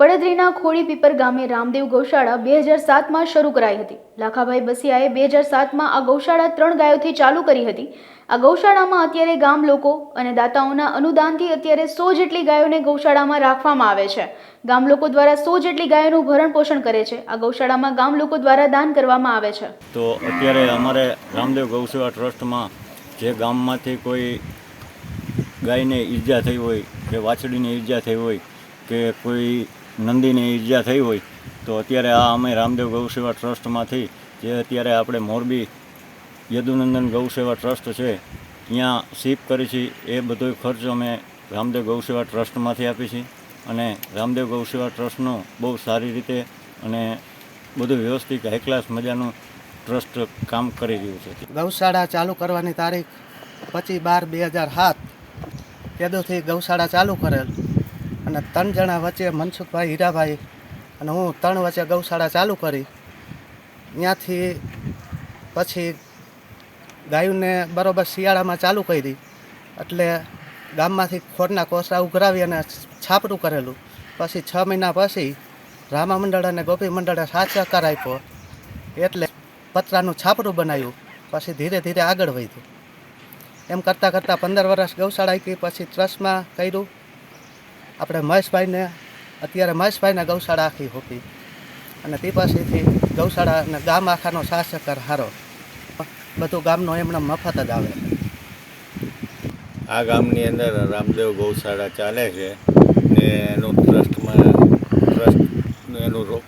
પડદરીના ખોડી પીપર ગામે રામદેવ ગૌશાળા બે હજાર સાતમાં શરૂ કરાઈ હતી. લાખાભાઈ બસિયાએ બે હજાર સાતમાં આ ગૌશાળા ત્રણ ગાયોથી ચાલુ કરી હતી. આ ગૌશાળામાં અત્યારે ગામ લોકો અને દાતાઓના અનુદાનથી અત્યારે સો જેટલી ગાયોને ગૌશાળામાં રાખવામાં આવે છે. ગામ લોકો દ્વારા સો જેટલી ગાયોનું ભરણ પોષણ કરે છે. આ ગૌશાળામાં ગામ લોકો દ્વારા દાન કરવામાં આવે છે. તો અત્યારે અમારે રામદેવ ગૌસેવા ટ્રસ્ટમાં જે ગામમાંથી કોઈ ગાયને ઈજા થઈ હોય, કે વાછડીને ઈજા થઈ હોય, કે કોઈ નંદીને ઈજા થઈ હોય, તો અત્યારે આ અમે રામદેવ ગૌસેવા ટ્રસ્ટમાંથી, જે અત્યારે આપણે મોરબી યદુનંદન ગૌસેવા ટ્રસ્ટ છે, ત્યાં શિપ કરી છે, એ બધો ખર્ચ અમે રામદેવ ગૌસેવા ટ્રસ્ટમાંથી આપી છીએ અને રામદેવ ગૌસેવા ટ્રસ્ટનું બહુ સારી રીતે અને બધું વ્યવસ્થિત હાઈ ક્લાસ મજાનું ટ્રસ્ટ કામ કરી રહ્યું છે. ગૌશાળા ચાલુ કરવાની તારીખ પચીસ બાર બે હજાર સાત. તેદોથી ગૌશાળા ચાલુ કરેલ. અને ત્રણ જણા વચ્ચે મનસુખભાઈ, હીરાભાઈ અને હું ત્રણ વચ્ચે ગૌશાળા ચાલુ કરી. ત્યાંથી પછી ગાયોને બરોબર શિયાળામાં ચાલુ કરી. એટલે ગામમાંથી ખોરના કોસરા ઉઘરાવી અને છાપરું કરેલું. પછી છ મહિના પછી રામા મંડળ અને ગોપી મંડળે સાથ સહકાર આપ્યો. એટલે પતરાનું છાપરું બનાવ્યું. પછી ધીરે ધીરે આગળ વધ્યું. એમ કરતાં કરતાં પંદર વર્ષ ગૌશાળા આપી પછી ટ્રસ્ટમાં કર્યું. આપણે મહેશભાઈને, અત્યારે મહેશભાઈને ગૌશાળા આખી હોપી. અને તે પાસેથી ગૌશાળા અને ગામ આખાનો સાથ હારો. બધું ગામનો એમણે મફત જ આવે. આ ગામની અંદર રામદેવ ગૌશાળા ચાલે છે ને એનું ટ્રસ્ટમાં, ટ્રસ્ટ એનું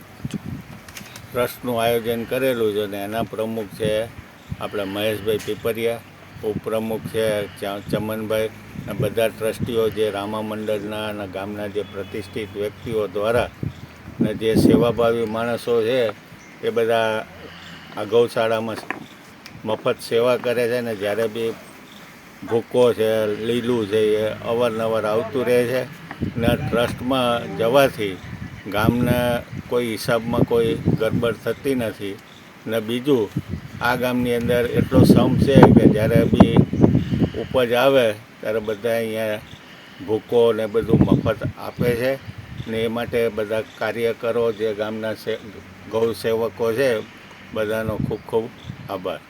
ટ્રસ્ટનું આયોજન કરેલું છે ને એના પ્રમુખ છે આપણે મહેશભાઈ પીપરિયા, ઉપપ્રમુખ છે ચમનભાઈ બધા ટ્રસ્ટીઓ જે રામા મંડળના અને ગામના જે પ્રતિષ્ઠિત વ્યક્તિઓ દ્વારા ને જે સેવાભાવી માણસો છે, એ બધા આ ગૌશાળામાં મફત સેવા કરે છે ને જ્યારે બી ભૂકો છે, લીલું છે, એ અવારનવાર આવતું રહે છે ને ટ્રસ્ટમાં જવાથી ગામના કોઈ હિસાબમાં કોઈ ગડબડ થતી નથી ને બીજું આ ગામની અંદર એટલો સમ છે કે જ્યારે બી ઉપજ આવે ત્યારે બધા અહીંયા ભૂકો ને બધું મફત આપે છે ને એ માટે બધા કાર્યકરો જે ગામના સે ગૌ સેવકો છે, બધાનો ખૂબ ખૂબ આભાર.